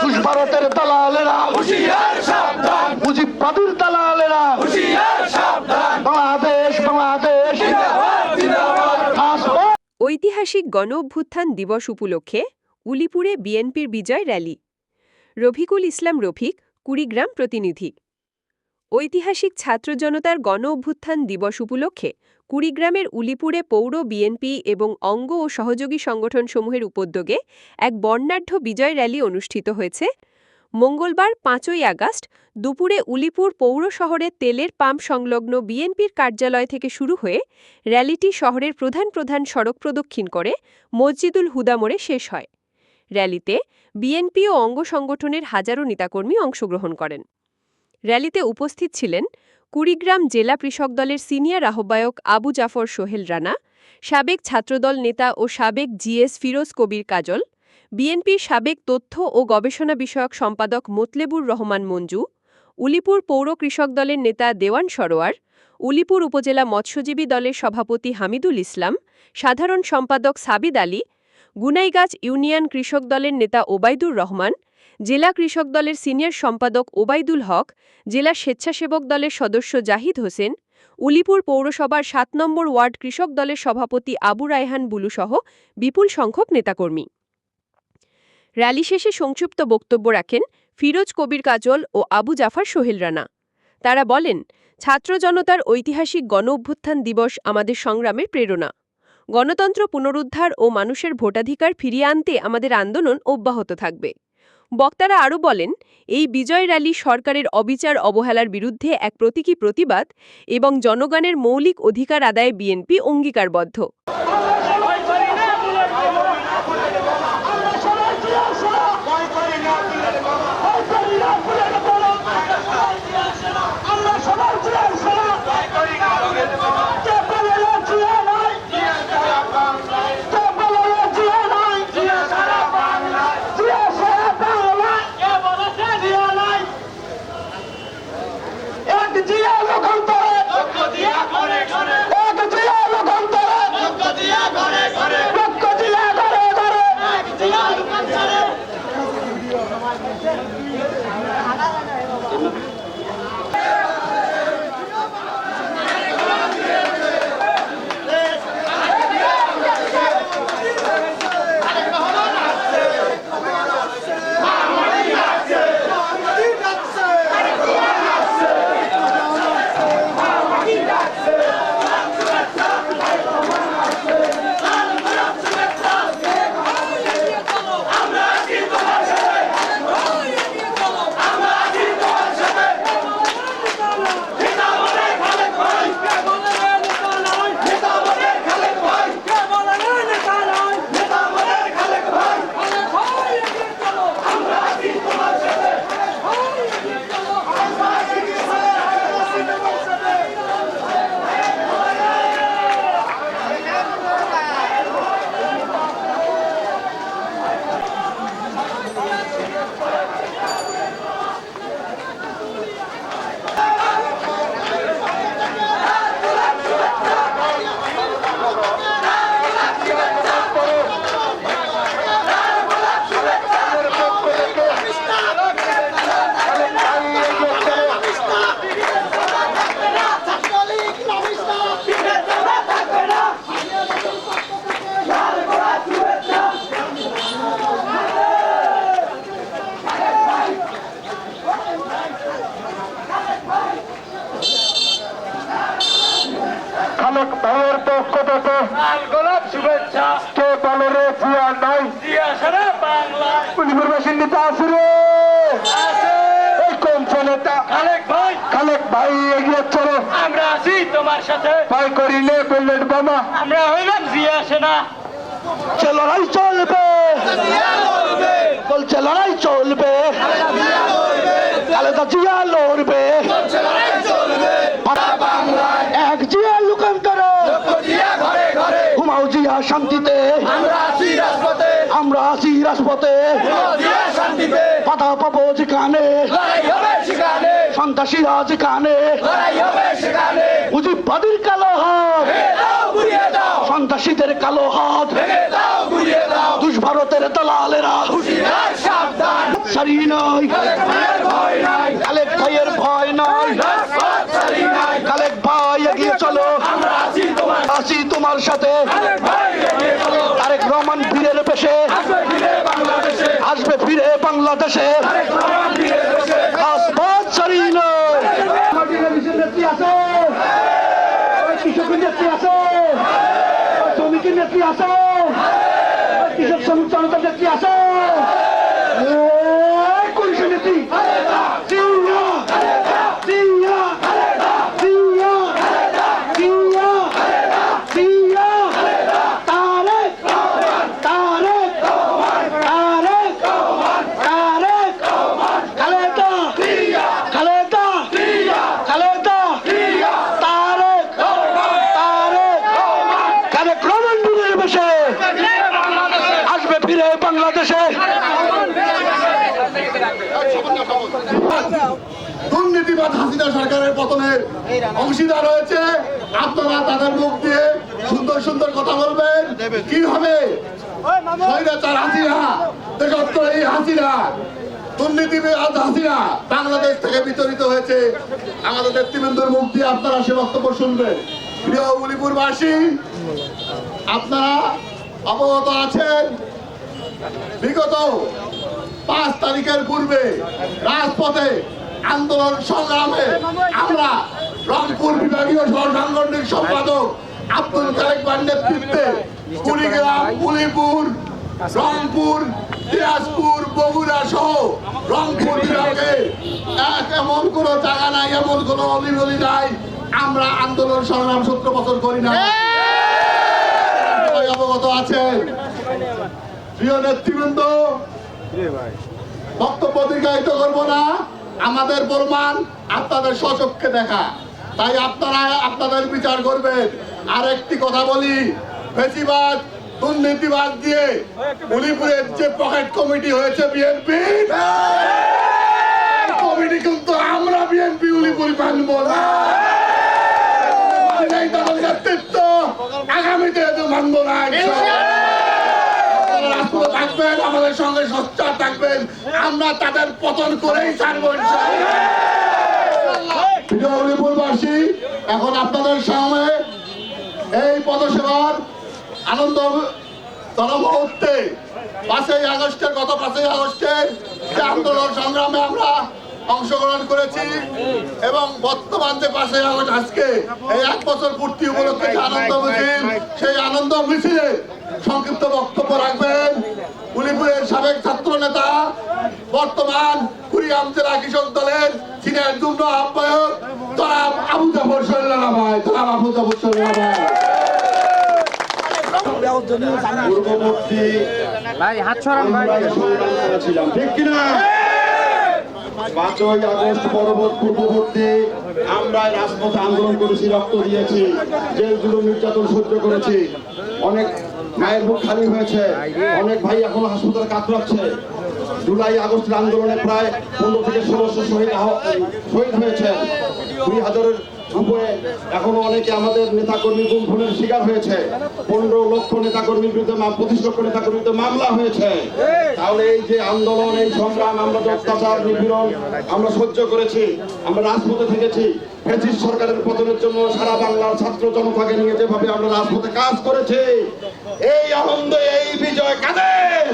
ঘুষ ভারতের দালালেরা। দালালেরা। বাংলাদেশ বাংলাদেশ। ঐতিহাসিক গণ অভ্যুত্থান দিবস উপলক্ষে উলিপুরে বিএনপির বিজয় র্যালি। রফিকুল ইসলাম রফিক, কুড়িগ্রাম প্রতিনিধি। ঐতিহাসিক ছাত্র জনতার গণ অভ্যুত্থান দিবস উপলক্ষে কুড়িগ্রামের উলিপুরে পৌর বিএনপি এবং অঙ্গ ও সহযোগী সংগঠনসমূহের উদ্যোগে এক বর্ণাঢ্য বিজয় র্যালি অনুষ্ঠিত হয়েছে। মঙ্গলবার পাঁচই আগস্ট দুপুরে উলিপুর পৌর শহরে তেলের পাম্প সংলগ্ন বিএনপির কার্যালয় থেকে শুরু হয়ে র্যালিটি শহরের প্রধান প্রধান সড়ক প্রদক্ষিণ করে মসজিদুল হুদা মোড়ে শেষ হয়। র্যালিতে বিএনপি ও অঙ্গ সংগঠনের হাজারো নেতাকর্মী অংশগ্রহণ করেন। র্যালিতে উপস্থিত ছিলেন কুড়িগ্রাম জেলা কৃষক দলের সিনিয়র আহ্বায়ক আবু জাফর সোহেল রানা, সাবেক ছাত্রদল নেতা ও সাবেক জিএস ফিরোজ কবির কাজল, বিএনপির সাবেক তথ্য ও গবেষণা বিষয়ক সম্পাদক মোতলেবুর রহমান মঞ্জু, উলিপুর পৌর কৃষক দলের নেতা দেওয়ান সরোয়ার, উলিপুর উপজেলা মৎস্যজীবী দলের সভাপতি হামিদুল ইসলাম, সাধারণ সম্পাদক সাবিদ আলী, গুনাইগাছ ইউনিয়ন কৃষক দলের নেতা ওবায়দুর রহমান জেলা কৃষক দলের সিনিয়র সম্পাদক ওবায়দুল হক, জেলা স্বেচ্ছাসেবক দলের সদস্য জাহিদ হোসেন, উলিপুর পৌরসভার সাত নম্বর ওয়ার্ড কৃষক দলের সভাপতি আবু রায়হান বুলুসহ বিপুল সংখ্যক নেতাকর্মী। র্যালি শেষে সংক্ষিপ্ত বক্তব্য রাখেন ফিরোজ কবির কাজল ও আবু জাফর সোহেল রানা। তারা বলেন, ছাত্র জনতার ঐতিহাসিক গণ অভ্যুত্থান দিবস আমাদের সংগ্রামের প্রেরণা। গণতন্ত্র পুনরুদ্ধার ও মানুষের ভোটাধিকার ফিরিয়ে আনতে আমাদের আন্দোলন অব্যাহত থাকবে। বক্তারা আরও বলেন, এই বিজয় র্যালি সরকারের অবিচার অবহেলার বিরুদ্ধে এক প্রতীকী প্রতিবাদ এবং জনগণের মৌলিক অধিকার আদায়ে বিএনপি অঙ্গীকারবদ্ধ। ভাই এগিয়ে চলো। আমরা আছি তোমার সাথে। ভাই করি নে বুলেট বোমা। আমরা হইলাম জিয়া সেনা যে লড়াই চলবে বলছে লড়াই চলবে। খালেদা জিয়া লড়বে। এক জিয়া লুকান্তরে। ঘুমাও জিয়া শান্তিতে। আমরা আছি রাজপথে। পাতা পাবো যেখানে। সন্ত্রাসীরা যেখানে মুজিববাদীর কালো হাত। সন্ত্রাসীদের কালো হাত। দুশ্মন ভারতের দালালেরা। সারি নয় খালেক ভাইয়ের ভয় নয় খালেক ভাই এগিয়ে চলো। আছি তোমার সাথে। আরেক রহমান বীরের পেশে। আসবে ফিরে বাংলাদেশে আসবাদ সারি নয় নেত্রী আছে ওই কৃষকের নেত্রী আছে ওই শ্রমিকের নেত্রী আছে ওই কৃষক শ্রমিক জনতার নেত্রী আছে এই কৃষক নেত্রী জিয়া জিয়া জিয়া জিয়া জিয়া তারেক তারেক তারেক তারেক খালেদা খালেদা খালেদা তারেক তারেক খালেক রহমান বীরের বেশে আসবে ফিরে দুর্নীতিবাদ হাসিনা সরকারের পতনের অংশীদার আপনারা তাদের মুখ দিয়ে সুন্দর সুন্দর কথা বলবেন। কি হবে? এই দুর্নীতিবাদ বাংলাদেশ থেকে বিতরিত হয়েছে। আমাদের নেতৃবৃন্দর মুখ দিয়ে আপনারা সে বক্তব্য শুনবেন। প্রিয় উলিপুরবাসী আপনারা অবগত আছেন বিগত পাঁচ তারিখের পূর্বে রাজপথে আন্দোলন সংগ্রামে আমরা রংপুর বিভাগীয় সহ সাংগঠনিক সম্পাদক আব্দুল কালেক নেতৃত্বে কুড়িগ্রাম উলিপুর রংপুর দিনাজপুর বগুড়া সহ রংপুর বিভাগে এক এমন কোন জায়গা নাই এমন কোন অলিগলি নাই আমরা আন্দোলন সংগ্রাম সত্য করি না অবগত আছেন। প্রিয় নেতৃবৃন্দ, বক্তব্য দীর্ঘায়িত করব না। আমাদের প্রমাণ আপনাদের সচক্ষে দেখা। তাই আপনারা আপনাদের বিচার করবেন। আর একটি কথা বলি, বেশিরভাগ দুর্নীতিবাদ দিয়ে উলিপুরের যে পকেট কমিটি হয়েছে বিএনপি কমিটি কিন্তু আমরা বিএনপি উলিপুর মানব না। আগামীতে মানব না আপনারা থাকবেন আমাদের সঙ্গে সোচ্চার থাকবেন। আমরা তাদের পতন করেই ছাড়বো প্রিয় উলিপুরবাসী এখন আপনাদের সামনে এই পদসেবার আনন্দ মুহূর্তে পাঁচই আগস্টের গত পাঁচই আগস্টের যে আন্দোলন সংগ্রামে আমরা অংশগ্রহণ করেছি এবং বর্তমান যে পাঁচই আগস্ট আজকে এই এক বছর পূর্তি উপলক্ষে যে আনন্দ মিছিল সেই আনন্দ মিছিলে সংক্ষিপ্ত বক্তব্য রাখবেন উলিপুরের সাবেক ছাত্র নেতা বর্তমান কুড়িয়াম জেলা কৃষক দলের সিনিয়র যুগ্ম আহ্বায়ক তরাব আবু জাফর ভাই। আবু জাফর সৈল্লা ভাই। পূর্ববর্তী ভাই হাত সরান ভাই। আমরা ঠিক কিনা? পাঁচই আগস্ট পরবর্তী পূর্ববর্তী আমরা রাজপথে আন্দোলন করেছি রক্ত দিয়েছি জেলগুলো নির্যাতন সহ্য করেছি। অনেক মায়ের বুক খালি হয়েছে। অনেক ভাই এখন হাসপাতালে কাতরাচ্ছে জুলাই, আগস্টের আন্দোলনে প্রায় পনেরো থেকে ষোলোশো শহীদ শহীদ হয়েছে। দুই হাজারের উপরে এখনও অনেকে আমাদের নেতাকর্মী গুম খুনের শিকার হয়েছে। পনেরো লক্ষ নেতাকর্মীর বিরুদ্ধে পঁচিশ লক্ষ নেতাকর্মীর মামলা হয়েছে। তাহলে এই যে আন্দোলন, এই সংগ্রাম, আমরা অত্যাচার, নিপীড়ন আমরা সহ্য করেছি, আমরা রাজপথে থেকেছি ব্রিটিশ সরকারের পতনের জন্য সারা বাংলার ছাত্র জনতাকে নিয়ে যেভাবে আমরা রাজপথে কাজ করেছি, এই আনন্দ, এই বিজয় কাদের?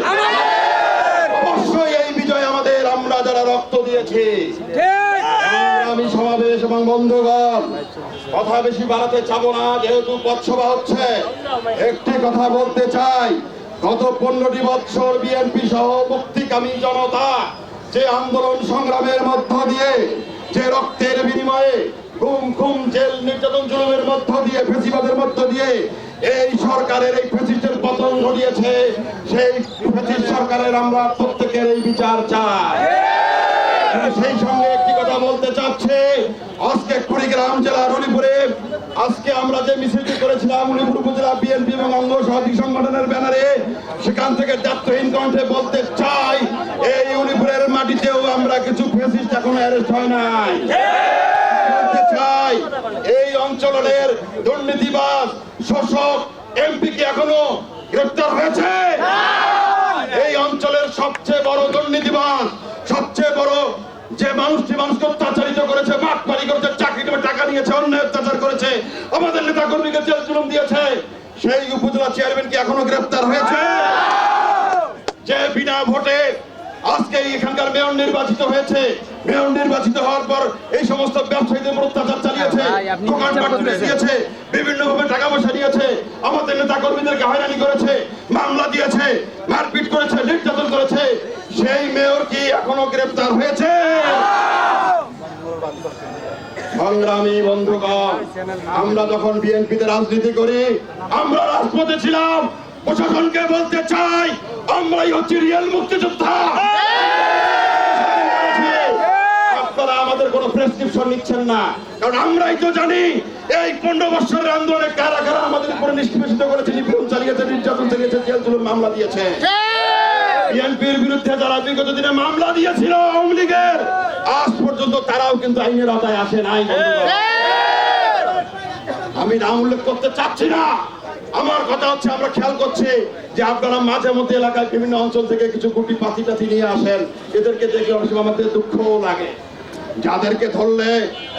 আমরা যারা রক্ত দিয়েছি। আমি সমাবেশ এবং বন্ধুগণ কথা বেশি বাড়াতে চাবো না যেহেতু পথসভা হচ্ছে। একটি কথা বলতে চাই গত পনেরোটি বৎসর বিএনপি সহ মুক্তিকামী জনতা যে আন্দোলন সংগ্রামের মধ্য দিয়ে যে রক্তের বিনিময়ে ঘুম খুম জেল নির্যাতন জুলুমের মধ্য দিয়ে ফেসিবাদের মধ্য দিয়ে এই সরকারের এই ফেসিস্টের পতন ঘটিয়েছে সেই ফেসিস্ট সরকারের আমরা প্রত্যেকের এই বিচার চাই। সেই সঙ্গে একটি কথা বলতে চাচ্ছে। আজকে কুড়িগ্রাম জেলার উলিপুরে আজকে আমরা যে মিছিলটি করেছিলাম উলিপুর উপজেলা বিএনপি এবং অঙ্গ সহযোগী সংগঠনের ব্যানারে, সেখান থেকে যাত্রহীন কণ্ঠে বলতে চাই, এই উলিপুরের মাটিতেও আমরা কিছু ফেসিস্ট এখনও অ্যারেস্ট হয় নাই। চাই, এই অঞ্চলের দুর্নীতিবাজ শোষক এমপি কি এখনও গ্রেপ্তার হয়েছে? ভাঙিয়েছে অন্যায় অত্যাচার করেছে। আমাদের নেতা কর্মীকে জেল জুলুম দিয়েছে। সেই উপজেলা চেয়ারম্যান কি এখনও গ্রেফতার হয়েছে। যে বিনা ভোটে আজকে এখানকার মেয়র নির্বাচিত হয়েছে। মেয়র নির্বাচিত হওয়ার পর এই সমস্ত ব্যবসায়ীদের অত্যাচার চালিয়েছে দোকানপাট তুলে দিয়েছে বিভিন্ন ভাবে টাকা পয়সা নিয়েছে আমাদের নেতা কর্মীদেরকে হয়রানি করেছে মামলা দিয়েছে মারপিট করেছে নির্যাতন করেছে। সেই মেয়র কি এখনও গ্রেফতার হয়েছে? সংগ্রামী বন্ধুগণ আমরা যখন বিএনপিতে রাজনীতি করি আমরা রাজপথে ছিলাম। প্রশাসনকে বলতে চাই আমরাই হচ্ছি রিয়েল মুক্তিযোদ্ধা। আপনারা আমাদের কোনো প্রেসক্রিপশন নিচ্ছেন না কারণ আমরাই তো জানি এই পনেরো বছরের আন্দোলনে কারা কারা আমাদের উপরে নিষ্পেষিত করেছে নিপীড়ন চালিয়েছে নির্যাতন চালিয়েছে জেল জুলুম মামলা দিয়েছে। বিএনপির বিরুদ্ধে যারা বিগত দিনে মামলা দিয়েছিল আওয়ামী লীগের আজ পর্যন্ত তারাও কিন্তু আইনের আওতায় আসে নাই আমি নাম উল্লেখ করতে চাচ্ছি না। আমার কথা হচ্ছে আমরা খেয়াল করছি যে আপনারা মাঝে মধ্যে এলাকায় বিভিন্ন অঞ্চল থেকে কিছু গুটি পাতি টাতি নিয়ে আসেন। এদেরকে দেখে অনেক সময় আমাদের দুঃখও লাগে। যাদেরকে ধরলে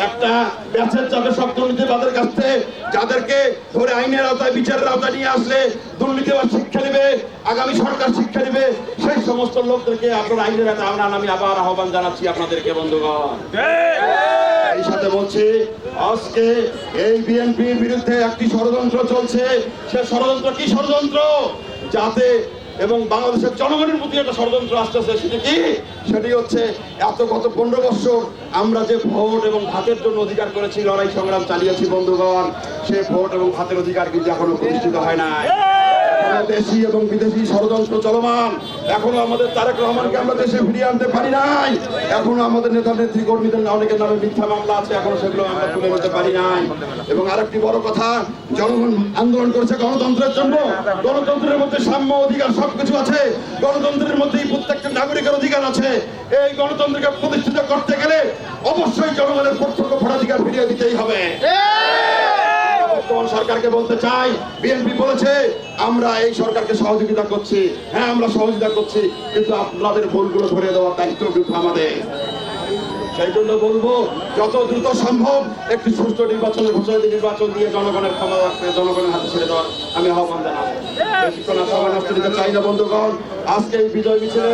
একটা ব্যাচের যাবে সব দুর্নীতিবাদের কাছ থেকে, যাদেরকে ধরে আইনের আওতায়, বিচারের আওতায় নিয়ে আসলে দুর্নীতিবাদ শিক্ষা নেবে, আগামী সরকার শিক্ষা নেবে, সেই সমস্ত লোকদেরকে আপনার আইনের আওতায় আনার আমি আবার আহ্বান জানাচ্ছি আপনাদেরকে, বন্ধুগণ। এই সাথে বলছি, আজকে এই বিএনপির বিরুদ্ধে একটি ষড়যন্ত্র চলছে। সে ষড়যন্ত্র কি ষড়যন্ত্র? যাতে এবং বাংলাদেশের জনগণের প্রতি একটা ষড়যন্ত্র আসতেছে সেটি কি? সেটি হচ্ছে এত গত পনেরো বছর আমরা যে ভোট এবং ভাতের জন্য অধিকার করেছি, লড়াই সংগ্রাম চালিয়েছি, বন্ধুগণ, সে ভোট এবং ভাতের অধিকার কিন্তু এখনও প্রতিষ্ঠিত হয় নাই। দেশি এবং বিদেশি ষড়যন্ত্র চলমান। এখনও আমাদের তারেক রহমানকে আমরা দেশে ফিরিয়ে আনতে পারি নাই। এখনও আমাদের নেতা নেত্রী কর্মীদের অনেকের নামে মিথ্যা মামলা আছে, এখনও সেগুলো আমরা তুলে নিতে পারি নাই। এবং আরেকটি বড় কথা, জনগণ আন্দোলন করেছে গণতন্ত্রের জন্য। গণতন্ত্রের মধ্যে সাম্য অধিকার সবকিছু আছে। গণতন্ত্রের মধ্যেই প্রত্যেকটা নাগরিকের অধিকার আছে। এই গণতন্ত্রকে প্রতিষ্ঠিত করতে গেলে অবশ্যই জনগণের প্রত্যক্ষ ভোটাধিকার ফিরিয়ে দিতেই হবে। সরকারকে বলতে চাই, বিএনপি বলেছে, আমরা এই সরকারকে সহযোগিতা করছি। হ্যাঁ আমরা সহযোগিতা করছি, কিন্তু আপনাদের ভুলগুলো ধরে দেওয়ার দায়িত্ব কিন্তু আমাদের। সেই জন্য বলব, যত দ্রুত সম্ভব একটি সুষ্ঠু নির্বাচনের ঘোষণা নির্বাচন দিয়ে জনগণের ক্ষমতা জনগণের হাতে ছেড়ে দেওয়ার আমি আহ্বান জানাব। বেশিক্ষণ সময় চাই না, বন্ধুগণ। আজকে এই বিজয় মিছিলে